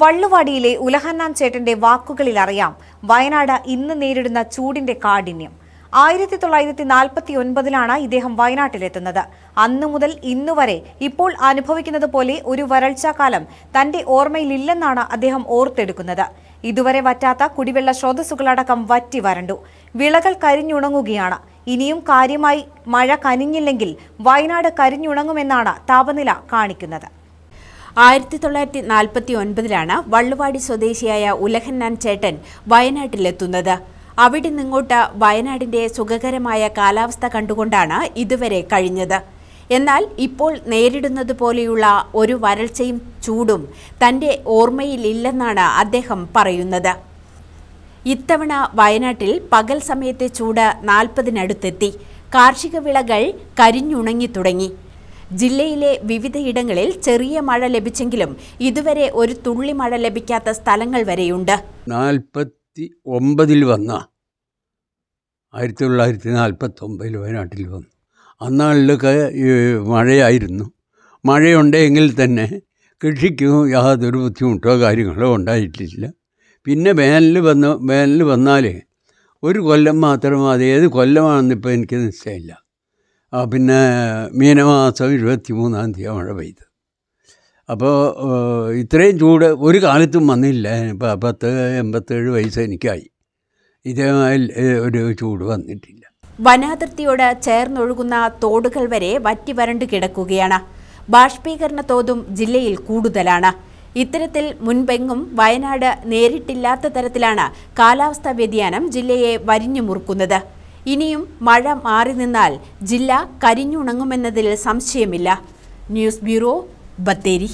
വള്ളുവാടിയിലെ ഉലഹന്നാൻ ചേട്ടന്റെ വാക്കുകളിൽ അറിയാം. വയനാട് ഇന്ന് നേരിടുന്ന ചൂടിന്റെ കാഠിന്യം. ആയിരത്തി തൊള്ളായിരത്തി നാൽപ്പത്തി ഒൻപതിലാണ് ഇദ്ദേഹം വയനാട്ടിലെത്തുന്നത്. അന്നു മുതൽ ഇന്നു വരെ ഇപ്പോൾ അനുഭവിക്കുന്നത് പോലെ ഒരു വരൾച്ചാക്കാലം തന്റെ ഓർമ്മയിലില്ലെന്നാണ് അദ്ദേഹം ഓർത്തെടുക്കുന്നത്. ഇതുവരെ വറ്റാത്ത കുടിവെള്ള സ്രോതസ്സുകളടക്കം വറ്റി വരണ്ടു. വിളകൾ കരിഞ്ഞുണങ്ങുകയാണ്. ഇനിയും കാര്യമായി മഴ കനിഞ്ഞില്ലെങ്കിൽ വയനാട് കരിഞ്ഞുണങ്ങുമെന്നാണ് താപനില കാണിക്കുന്നത്. ആയിരത്തി തൊള്ളായിരത്തി നാൽപ്പത്തി ഒൻപതിലാണ് വള്ളുവാടി സ്വദേശിയായ ഉലഹന്നാൻ ചേട്ടൻ വയനാട്ടിലെത്തുന്നത്. അവിടെ നിങ്ങോട്ട് വയനാടിന്റെ സുഖകരമായ കാലാവസ്ഥ കണ്ടുകൊണ്ടാണ് ഇതുവരെ കഴിഞ്ഞത്. എന്നാൽ ഇപ്പോൾ നേരിടുന്നത് പോലെയുള്ള ഒരു വരൾച്ചയും ചൂടും തന്റെ ഓർമ്മയിലില്ലെന്നാണ് അദ്ദേഹം പറയുന്നത്. ഇത്തവണ വയനാട്ടിൽ പകൽ സമയത്തെ ചൂട് നാൽപ്പതിനടുത്തെത്തി. കാർഷിക വിളകൾ കരിഞ്ഞുണങ്ങി തുടങ്ങി. ജില്ലയിലെ വിവിധയിടങ്ങളിൽ ചെറിയ മഴ ലഭിച്ചെങ്കിലും ഇതുവരെ ഒരു തുള്ളി മഴ ലഭിക്കാത്ത സ്ഥലങ്ങൾ വരെയുണ്ട്. നാൽപ്പത്തി ഒമ്പതിൽ വന്ന ആയിരത്തി തൊള്ളായിരത്തി നാൽപ്പത്തി ഒമ്പതിൽ വയനാട്ടിൽ വന്നു. അന്നാളിലൊക്കെ മഴയായിരുന്നു. മഴയുണ്ടെങ്കിൽ തന്നെ കൃഷിക്കും യാതൊരു ബുദ്ധിമുട്ടോ കാര്യങ്ങളോ ഉണ്ടായിട്ടില്ല. പിന്നെ വേനൽ വന്ന് വേനൽ വന്നാൽ ഒരു കൊല്ലം മാത്രം അത് ഏത് കൊല്ലമാണെന്നിപ്പോൾ എനിക്ക് നിശ്ചയമില്ല. പിന്നെ മീനമാസം ഇരുപത്തി മൂന്നാം തീയതി മഴ പെയ്ത്. അപ്പോൾ ഇത്രയും ചൂട് ഒരു കാലത്തും വന്നില്ല. ഇപ്പോൾ പത്ത് എൺപത്തേഴ് വയസ്സ് എനിക്കായി. ഇതേമാതിരി ഒരു ചൂട് വന്നിട്ടില്ല. വനാതിർത്തിയോട് ചേർന്നൊഴുകുന്ന തോടുകൾ വരെ വറ്റി വരണ്ടു കിടക്കുകയാണ്. ബാഷ്പീകരണ തോതും ജില്ലയിൽ കൂടുതലാണ്. ഇത്തരത്തിൽ മുൻപെങ്ങും വയനാട് നേരിട്ടില്ലാത്ത തരത്തിലാണ് കാലാവസ്ഥാ വ്യതിയാനം ജില്ലയെ വരിഞ്ഞു മുറുക്കുന്നത്. ഇനിയും മഴ മാറി നിന്നാൽ ജില്ല കരിഞ്ഞുണങ്ങുമെന്നതിൽ സംശയമില്ല. News bureau Bathery.